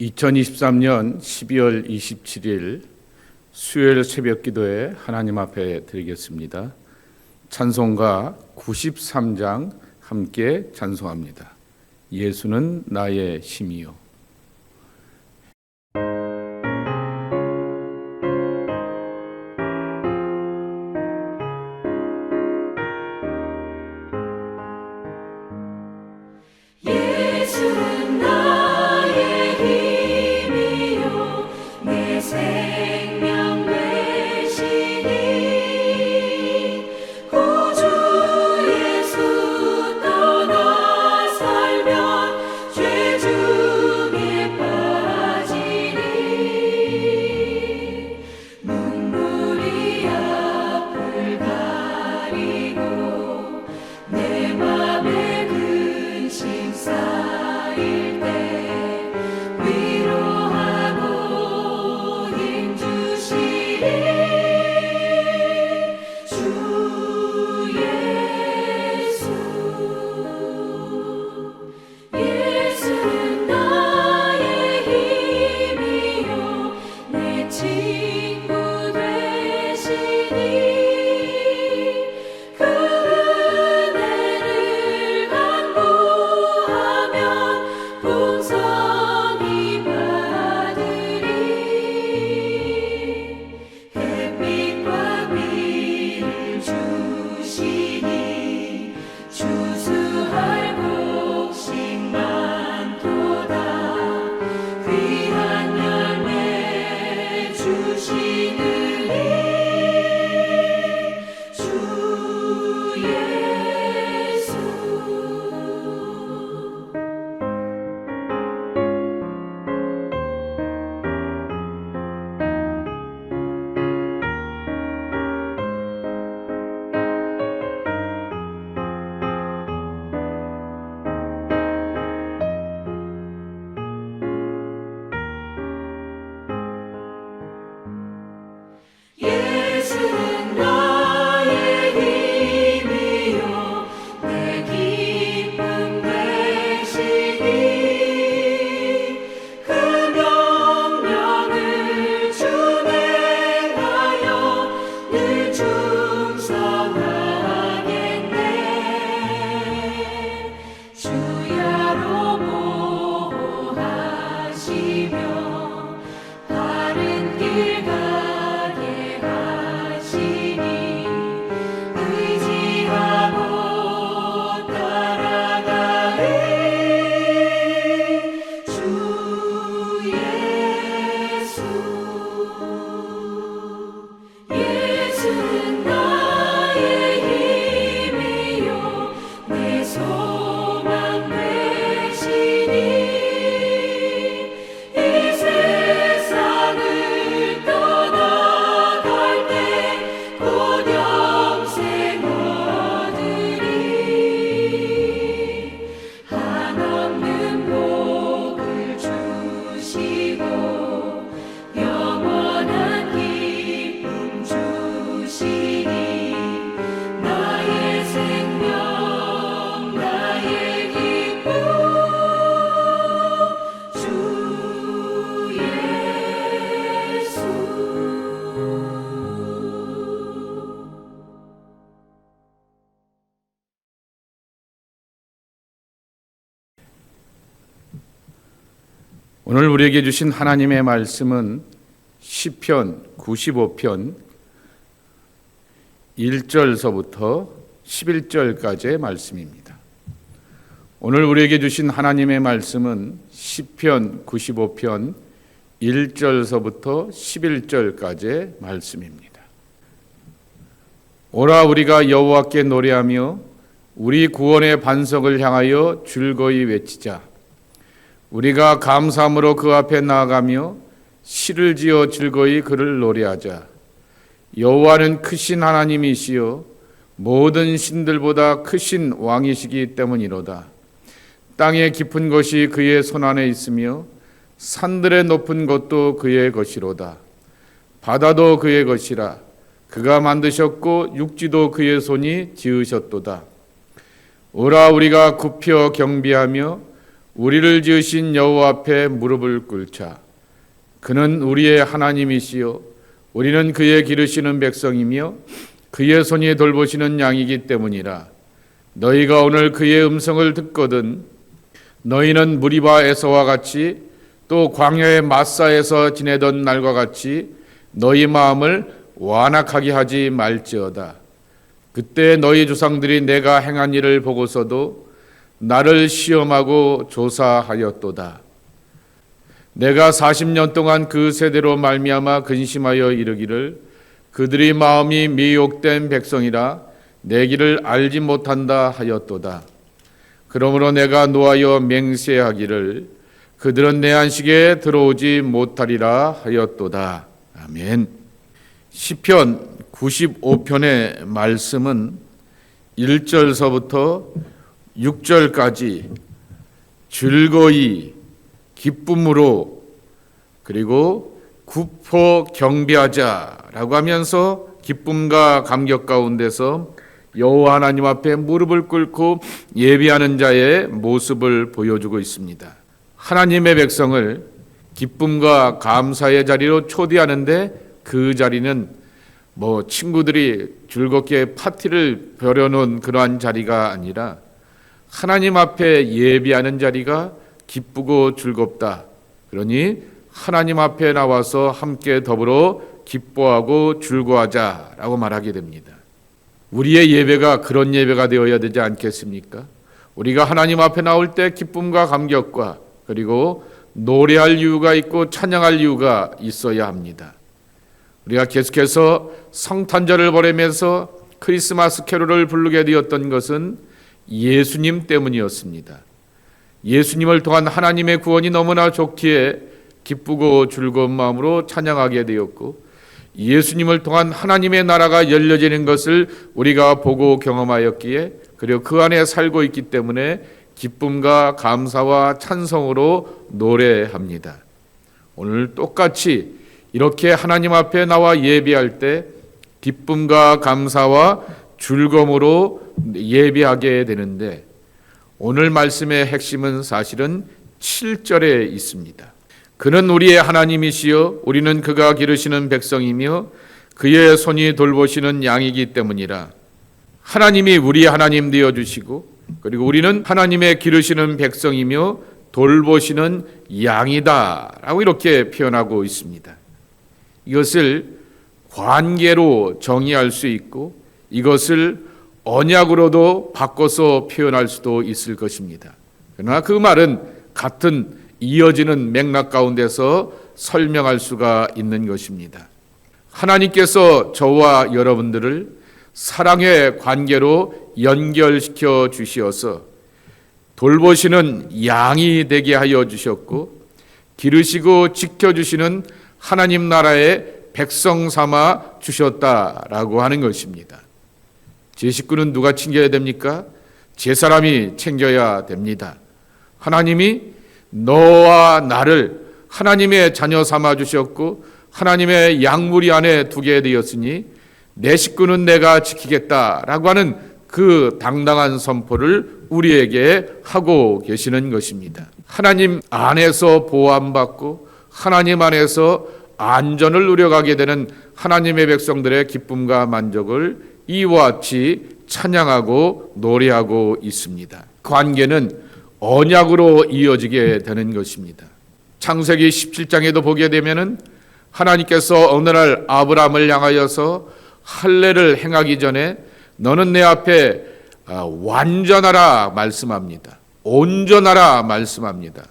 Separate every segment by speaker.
Speaker 1: 2023년 12월 27일 수요일 새벽 기도에 하나님 앞에 드리겠습니다. 찬송가 93장 함께 찬송합니다. 예수는 나의 힘이요. 우리에게 주신 하나님의 말씀은 시편 95편 1절서부터 11절까지의 말씀입니다. 오늘 우리에게 주신 하나님의 말씀은 시편 95편 1절서부터 11절까지의 말씀입니다. 오라 우리가 여호와께 노래하며 우리 구원의 반석을 향하여 즐거이 외치자. 우리가 감사함으로 그 앞에 나아가며 시를 지어 즐거이 그를 노래하자. 여호와는 크신 하나님이시요 모든 신들보다 크신 왕이시기 때문이로다. 땅의 깊은 것이 그의 손 안에 있으며 산들의 높은 것도 그의 것이로다. 바다도 그의 것이라. 그가 만드셨고 육지도 그의 손이 지으셨도다. 오라 우리가 굽혀 경비하며
Speaker 2: 우리를 지으신 여호와 앞에 무릎을 꿇자. 그는 우리의 하나님이시요 우리는 그의 기르시는 백성이며 그의 손이 돌보시는 양이기 때문이라. 너희가 오늘 그의 음성을 듣거든 너희는 무리바 에서와 같이 또 광야의 마사에서 지내던 날과 같이 너희 마음을 완악하게 하지 말지어다. 그때 너희 조상들이 내가 행한 일을 보고서도 나를 시험하고 조사하였도다. 내가 40년 동안 그 세대로 말미암아 근심하여 이르기를 그들이 마음이 미혹된 백성이라 내 길을 알지 못한다 하였도다. 그러므로 내가 노하여 맹세하기를 그들은 내 안식에 들어오지 못하리라 하였도다. 아멘. 시편 95편의 말씀은 1절서부터 6절까지 즐거이 기쁨으로 그리고 구포 경배하자라고 하면서 기쁨과 감격 가운데서 여호와 하나님 앞에 무릎을 꿇고 예비하는 자의 모습을 보여주고 있습니다. 하나님의 백성을 기쁨과 감사의 자리로 초대하는데 그 자리는 뭐 친구들이 즐겁게 파티를 벌여놓은 그러한 자리가 아니라 하나님 앞에 예비하는 자리가 기쁘고 즐겁다. 그러니 하나님 앞에 나와서 함께 더불어 기뻐하고 즐거워하자라고 말하게 됩니다. 우리의 예배가 그런 예배가 되어야 되지 않겠습니까? 우리가 하나님 앞에 나올 때 기쁨과 감격과 그리고 노래할 이유가 있고 찬양할 이유가 있어야 합니다. 우리가 계속해서 성탄절을 보내면서 크리스마스 캐롤을 부르게 되었던 것은 예수님 때문이었습니다. 예수님을 통한 하나님의 구원이 너무나 좋기에 기쁘고 즐거운 마음으로 찬양하게 되었고 예수님을 통한 하나님의 나라가 열려지는 것을 우리가 보고 경험하였기에 그리고 그 안에 살고 있기 때문에 기쁨과 감사와 찬성으로 노래합니다. 오늘 똑같이 이렇게 하나님 앞에 나와 예비할 때 기쁨과 감사와 즐거움으로 예비하게 되는데 오늘 말씀의 핵심은 사실은 7절에 있습니다. 그는 우리의 하나님이시요 우리는 그가 기르시는 백성이며 그의 손이 돌보시는 양이기 때문이라. 하나님이 우리 하나님 되어 주시고 그리고 우리는 하나님의 기르시는 백성이며 돌보시는 양이다라고 이렇게 표현하고 있습니다. 이것을 관계로 정의할 수 있고 이것을 언약으로도 바꿔서 표현할 수도 있을 것입니다. 그러나 그 말은 같은 이어지는 맥락 가운데서 설명할 수가 있는 것입니다. 하나님께서 저와 여러분들을 사랑의 관계로 연결시켜 주시어서 돌보시는 양이 되게 하여 주셨고 기르시고 지켜 주시는 하나님 나라의 백성 삼아 주셨다라고 하는 것입니다. 제 식구는 누가 챙겨야 됩니까? 제 사람이 챙겨야 됩니다. 하나님이 너와 나를 하나님의 자녀 삼아 주셨고 하나님의 양무리 안에 두게 되었으니 내 식구는 내가 지키겠다라고 하는 그 당당한 선포를 우리에게 하고 계시는 것입니다. 하나님 안에서 보호받고 하나님 안에서 안전을 누려가게 되는 하나님의 백성들의 기쁨과 만족을 이와 같이 찬양하고 노래하고 있습니다. 관계는 언약으로 이어지게 되는 것입니다. 창세기 17장에도 보게 되면은 하나님께서 어느 날 아브라함을 향하여서 할례를 행하기 전에 너는 내 앞에 아, 완전하라 말씀합니다. 온전하라 말씀합니다.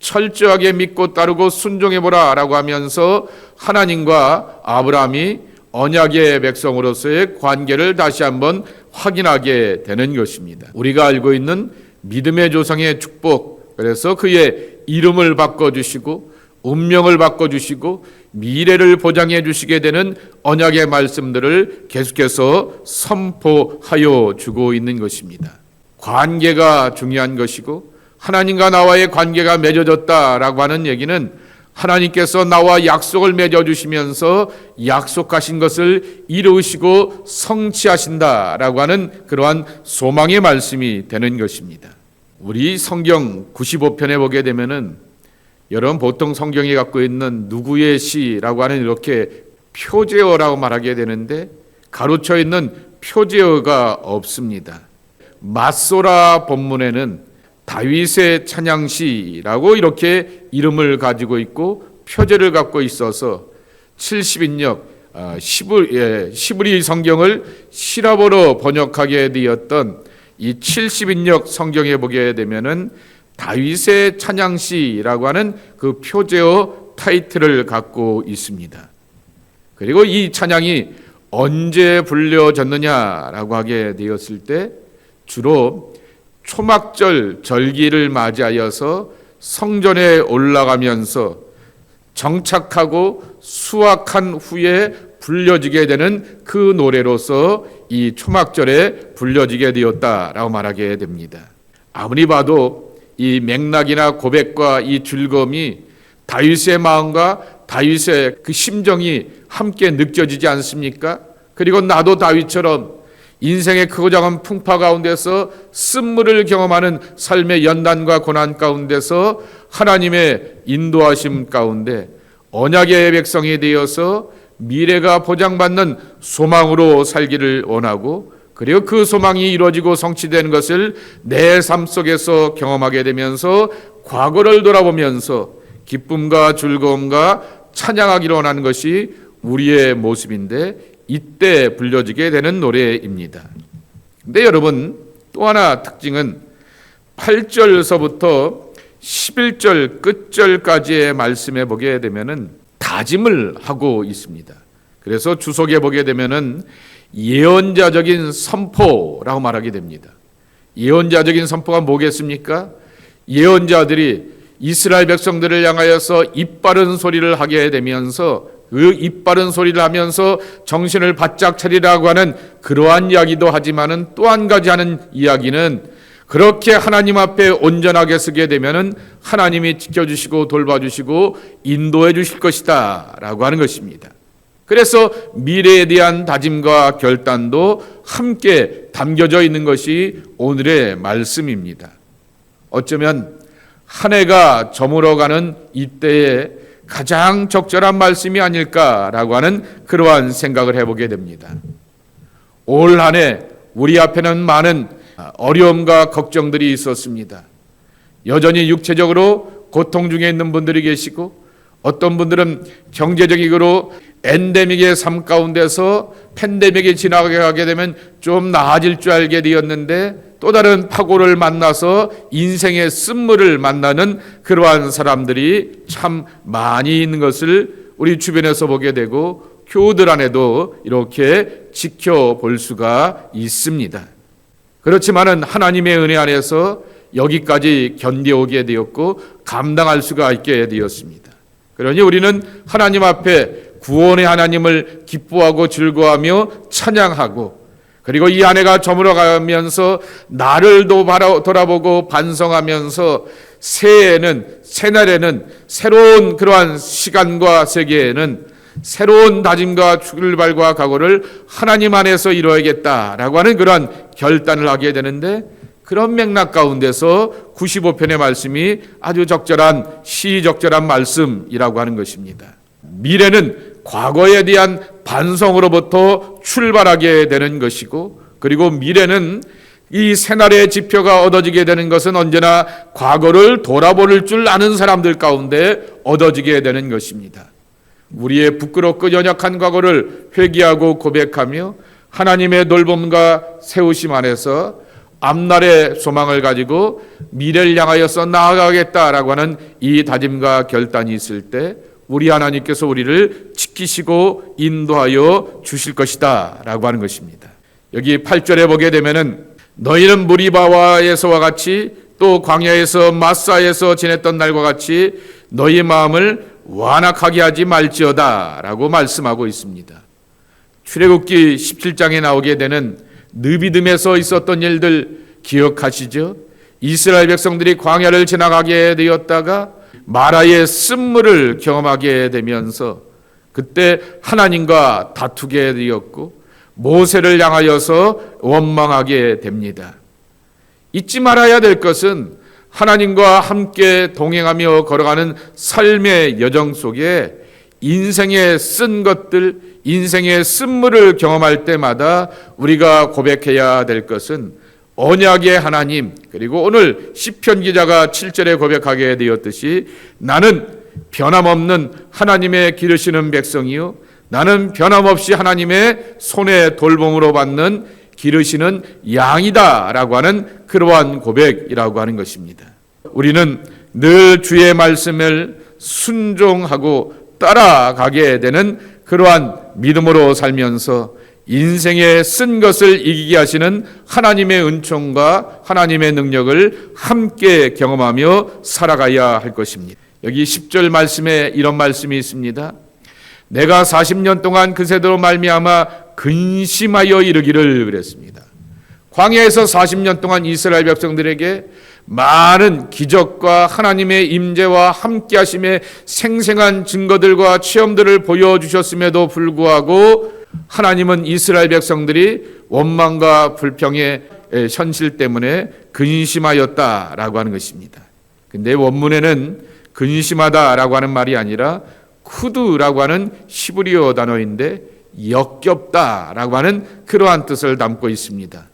Speaker 2: 철저하게 믿고 따르고 순종해 보라라고 하면서 하나님과 아브라함이 언약의 백성으로서의 관계를 다시 한번 확인하게 되는 것입니다. 우리가 알고 있는 믿음의 조상의 축복 그래서 그의 이름을 바꿔 주시고 운명을 바꿔 주시고 미래를 보장해 주시게 되는 언약의 말씀들을 계속해서 선포하여 주고 있는 것입니다. 관계가 중요한 것이고 하나님과 나와의 관계가 맺어졌다라고 하는 얘기는 하나님께서 나와 약속을 맺어 주시면서 약속하신 것을 이루시고 성취하신다라고 하는 그러한 소망의 말씀이 되는 것입니다. 우리 성경 95편에 보게 되면은 여러분 보통 성경이 갖고 있는 누구의 시라고 하는 이렇게 표제어라고 말하게 되는데 가로쳐 있는 표제어가 없습니다. 맞소라 본문에는 다윗의 찬양시라고 이렇게 이름을 가지고 있고 표제를 갖고 있어서 70인역 아, 시ブ, 예, 시브리 성경을 시라버로 번역하게 되었던 이 70인역 성경에 보게 되면은 다윗의 찬양시라고 하는 그 표제어 타이틀을 갖고 있습니다. 그리고 이 찬양이 언제 불려졌느냐라고 하게 되었을 때 주로 초막절 절기를 맞이하여서 성전에 올라가면서 정착하고 수확한 후에 불려지게 되는 그 노래로서 이 초막절에 불려지게 되었다라고 말하게 됩니다. 아무리 봐도 이 맥락이나 고백과 이 즐거움이 다윗의 마음과 다윗의 그 심정이 함께 느껴지지 않습니까? 그리고 나도 다윗처럼 인생의 크고 작은 풍파 가운데서 쓴물을 경험하는 삶의 연단과 고난 가운데서 하나님의 인도하심 가운데 언약의 백성이 되어서 미래가 보장받는 소망으로 살기를 원하고 그리고 그 소망이 이루어지고 성취되는 것을 내 삶 속에서 경험하게 되면서 과거를 돌아보면서 기쁨과 즐거움과 찬양하기를 원하는 것이 우리의 모습인데 이때 불려지게 되는 노래입니다. 근데 여러분 또 하나 특징은 8절서부터 11절 끝절까지의 말씀에 보게 되면은 다짐을 하고 있습니다. 그래서 주석에 보게 되면은 예언자적인 선포라고 말하게 됩니다. 예언자적인 선포가 뭐겠습니까? 예언자들이 이스라엘 백성들을 향하여서 입 바른 소리를 하게 되면서 그 입바른 소리를 하면서 정신을 바짝 차리라고 하는 그러한 이야기도 하지만은 또 한 가지 하는 이야기는 그렇게 하나님 앞에 온전하게 서게 되면은 하나님이 지켜주시고 돌봐주시고 인도해 주실 것이다 라고 하는 것입니다. 그래서 미래에 대한 다짐과 결단도 함께 담겨져 있는 것이 오늘의 말씀입니다. 어쩌면 한 해가 저물어가는 이때에 가장 적절한 말씀이 아닐까라고 하는 그러한 생각을 해보게 됩니다. 올 한 해 우리 앞에는 많은 어려움과 걱정들이 있었습니다. 여전히 육체적으로 고통 중에 있는 분들이 계시고 어떤 분들은 경제적으로 엔데믹의 삶 가운데서 팬데믹이 지나가게 되면 좀 나아질 줄 알게 되었는데 또 다른 파고를 만나서 인생의 쓴물을 만나는 그러한 사람들이 참 많이 있는 것을 우리 주변에서 보게 되고 교우들 안에도 이렇게 지켜볼 수가 있습니다. 그렇지만은 하나님의 은혜 안에서 여기까지 견뎌오게 되었고 감당할 수가 있게 되었습니다. 그러니 우리는 하나님 앞에 구원의 하나님을 기뻐하고 즐거워하며 찬양하고 그리고 이 아내가 저물어가면서 나를 돌아보고 반성하면서 새해에는 새날에는 새로운 그러한 시간과 세계에는 새로운 다짐과 출발과 각오를 하나님 안에서 이루어야겠다라고 하는 그러한 결단을 하게 되는데 그런 맥락 가운데서 95편의 말씀이 아주 적절한 시적절한 말씀이라고 하는 것입니다. 미래는 과거에 대한 반성으로부터 출발하게 되는 것이고 그리고 미래는 이 새날의 지표가 얻어지게 되는 것은 언제나 과거를 돌아볼 줄 아는 사람들 가운데 얻어지게 되는 것입니다. 우리의 부끄럽고 연약한 과거를 회개하고 고백하며 하나님의 돌봄과 세우심 안에서 앞날의 소망을 가지고 미래를 향하여서 나아가겠다라고 하는 이 다짐과 결단이 있을 때 우리 하나님께서 우리를 지키시고 인도하여 주실 것이다 라고 하는 것입니다. 여기 8절에 보게 되면은 너희는 무리바와에서와 같이 또 광야에서 마사에서 지냈던 날과 같이 너희 마음을 완악하게 하지 말지어다 라고 말씀하고 있습니다. 출애굽기 17장에 나오게 되는 느비듬에서 있었던 일들 기억하시죠? 이스라엘 백성들이 광야를 지나가게 되었다가 마라의 쓴물을 경험하게 되면서 그때 하나님과 다투게 되었고 모세를 향하여서 원망하게 됩니다. 잊지 말아야 될 것은 하나님과 함께 동행하며 걸어가는 삶의 여정 속에 인생의 쓴 것들, 인생의 쓴물을 경험할 때마다 우리가 고백해야 될 것은 언약의 하나님, 그리고 오늘 시편 기자가 7절에 고백하게 되었듯이 나는 변함없는 하나님의 기르시는 백성이요. 나는 변함없이 하나님의 손에 돌봄으로 받는 기르시는 양이다라고 하는 그러한 고백이라고 하는 것입니다. 우리는 늘 주의 말씀을 순종하고 따라가게 되는 그러한 믿음으로 살면서 인생의 쓴 것을 이기게 하시는 하나님의 은총과 하나님의 능력을 함께 경험하며 살아가야 할 것입니다. 여기 10절 말씀에 이런 말씀이 있습니다. 내가 40년 동안 그새대로 말미암아 근심하여 이르기를 그랬습니다. 광야에서 40년 동안 이스라엘 백성들에게 많은 기적과 하나님의 임재와 함께 하심의 생생한 증거들과 체험들을 보여 주셨음에도 불구하고 하나님은 이스라엘 백성들이 원망과 불평의 현실 때문에 근심하였다라고 하는 것입니다. 근데 원문에는 근심하다라고 하는 말이 아니라 쿠드라고 하는 시브리어 단어인데 역겹다라고 하는 그러한 뜻을 담고 있습니다.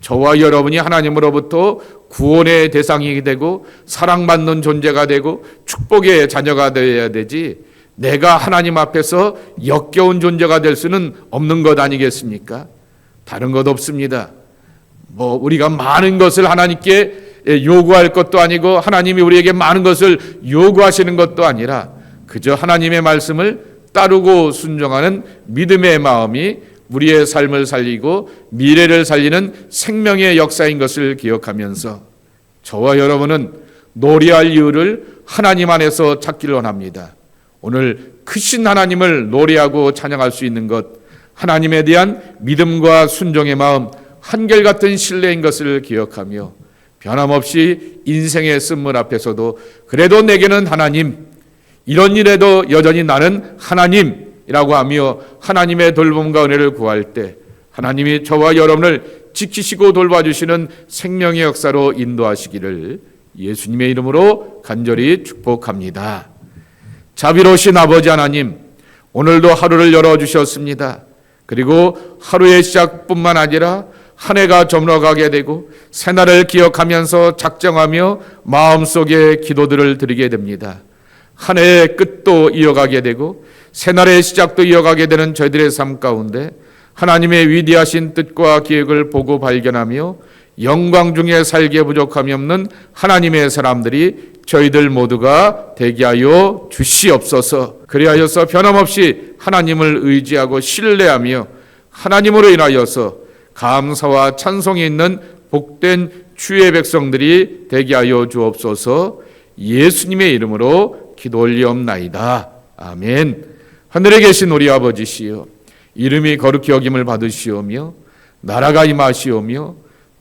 Speaker 2: 저와 여러분이 하나님으로부터 구원의 대상이 되고 사랑받는 존재가 되고 축복의 자녀가 되어야 되지 내가 하나님 앞에서 역겨운 존재가 될 수는 없는 것 아니겠습니까? 다른 것 없습니다. 뭐 우리가 많은 것을 하나님께 요구할 것도 아니고 하나님이 우리에게 많은 것을 요구하시는 것도 아니라 그저 하나님의 말씀을 따르고 순종하는 믿음의 마음이 우리의 삶을 살리고 미래를 살리는 생명의 역사인 것을 기억하면서 저와 여러분은 노래할 이유를 하나님 안에서 찾기를 원합니다. 오늘 크신 하나님을 노래하고 찬양할 수 있는 것, 하나님에 대한 믿음과 순종의 마음, 한결같은 신뢰인 것을 기억하며 변함없이 인생의 쓴물 앞에서도 그래도 내게는 하나님, 이런 일에도 여전히 나는 하나님이라고 하며 하나님의 돌봄과 은혜를 구할 때 하나님이 저와 여러분을 지키시고 돌봐주시는 생명의 역사로 인도하시기를 예수님의 이름으로 간절히 축복합니다. 자비로우신 아버지 하나님, 오늘도 하루를 열어주셨습니다. 그리고 하루의 시작뿐만 아니라 한 해가 저물어가게 되고 새날을 기억하면서 작정하며 마음속에 기도들을 드리게 됩니다. 한 해의 끝도 이어가게 되고 새날의 시작도 이어가게 되는 저희들의 삶 가운데 하나님의 위대하신 뜻과 계획을 보고 발견하며 영광 중에 살기에 부족함이 없는 하나님의 사람들이 저희들 모두가 되게 하여 주시옵소서. 그리하여서 변함없이 하나님을 의지하고 신뢰하며 하나님으로 인하여서 감사와 찬송이 있는 복된 주의 백성들이 되게 하여 주옵소서. 예수님의 이름으로 기도 올리옵나이다. 아멘. 하늘에 계신 우리 아버지시여 이름이 거룩히 여김을 받으시오며 나라가 임하시오며